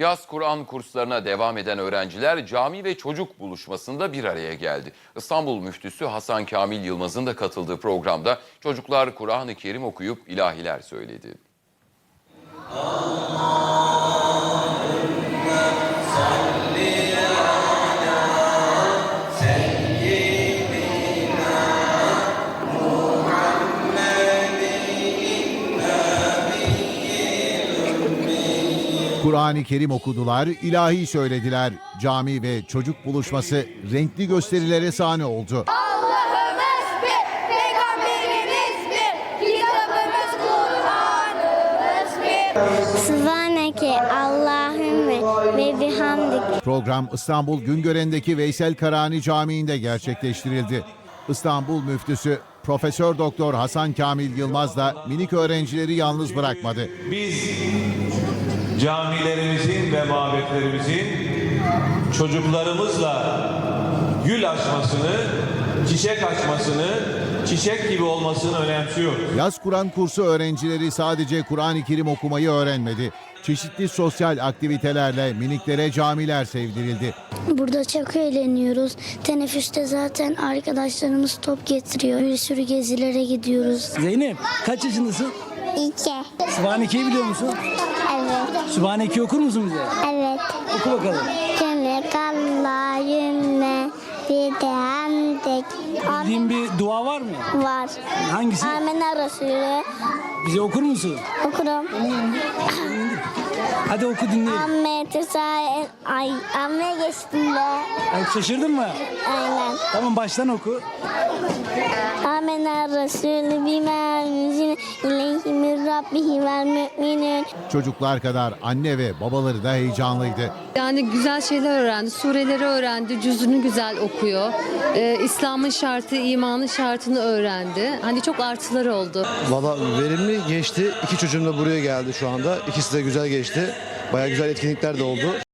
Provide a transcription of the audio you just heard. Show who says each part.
Speaker 1: Yaz Kur'an kurslarına devam eden öğrenciler cami ve çocuk buluşmasında bir araya geldi. İstanbul müftüsü Hasan Kamil Yılmaz'ın da katıldığı programda çocuklar Kur'an-ı Kerim okuyup ilahiler söyledi.
Speaker 2: Kur'an-ı Kerim okudular, ilahi söylediler. Cami ve çocuk buluşması renkli gösterilere sahne oldu.
Speaker 3: Allah'ımız bir, peygamberimiz bir, kitabımız Kur'an'ımız bir.
Speaker 4: Sübhaneke Allahümme ve bihamdik.
Speaker 2: Program İstanbul Güngören'deki Veysel Karani Camii'nde gerçekleştirildi. İstanbul müftüsü Profesör Doktor Hasan Kamil Yılmaz da minik öğrencileri yalnız bırakmadı.
Speaker 5: Biz camilerimizin ve mabetlerimizin çocuklarımızla gül açmasını, çiçek açmasını, çiçek gibi olmasını önemsiyoruz.
Speaker 2: Yaz Kur'an kursu öğrencileri sadece Kur'an-ı Kerim okumayı öğrenmedi. Çeşitli sosyal aktivitelerle miniklere camiler sevdirildi.
Speaker 4: Burada çok eğleniyoruz. Teneffüste zaten arkadaşlarımız top getiriyor. Bir sürü gezilere gidiyoruz.
Speaker 6: Zeynep kaç yaşındasın?
Speaker 4: İki.
Speaker 6: Sübhaneke'yi biliyor musun?
Speaker 4: Evet.
Speaker 6: Sübhaneke okur musun bize?
Speaker 4: Evet.
Speaker 6: Oku bakalım.
Speaker 4: Demek Allahümme ve bihamdik.
Speaker 6: Bildiğin bir dua var mı?
Speaker 4: Var.
Speaker 6: Hangisi?
Speaker 4: Amenna Resulü.
Speaker 6: Bize okur musun?
Speaker 4: Okurum.
Speaker 6: Hadi oku dinleyelim.
Speaker 4: Amme tesael. Ay amme geçtim be.
Speaker 6: Ay, şaşırdın mı?
Speaker 4: Aynen.
Speaker 6: Tamam baştan oku.
Speaker 4: Amenna Resulü min rabbihi vel müminun.
Speaker 2: Çocuklar kadar anne ve babaları da heyecanlıydı.
Speaker 7: Yani güzel şeyler öğrendi, sureleri öğrendi, cüzünü güzel okuyor. Ee, İslam'ın şartı, imanın şartını öğrendi. Hani çok artıları oldu.
Speaker 8: Valla verimli geçti. İki çocuğum da buraya geldi şu anda. İkisi de güzel geçti. Baya güzel etkinlikler de oldu.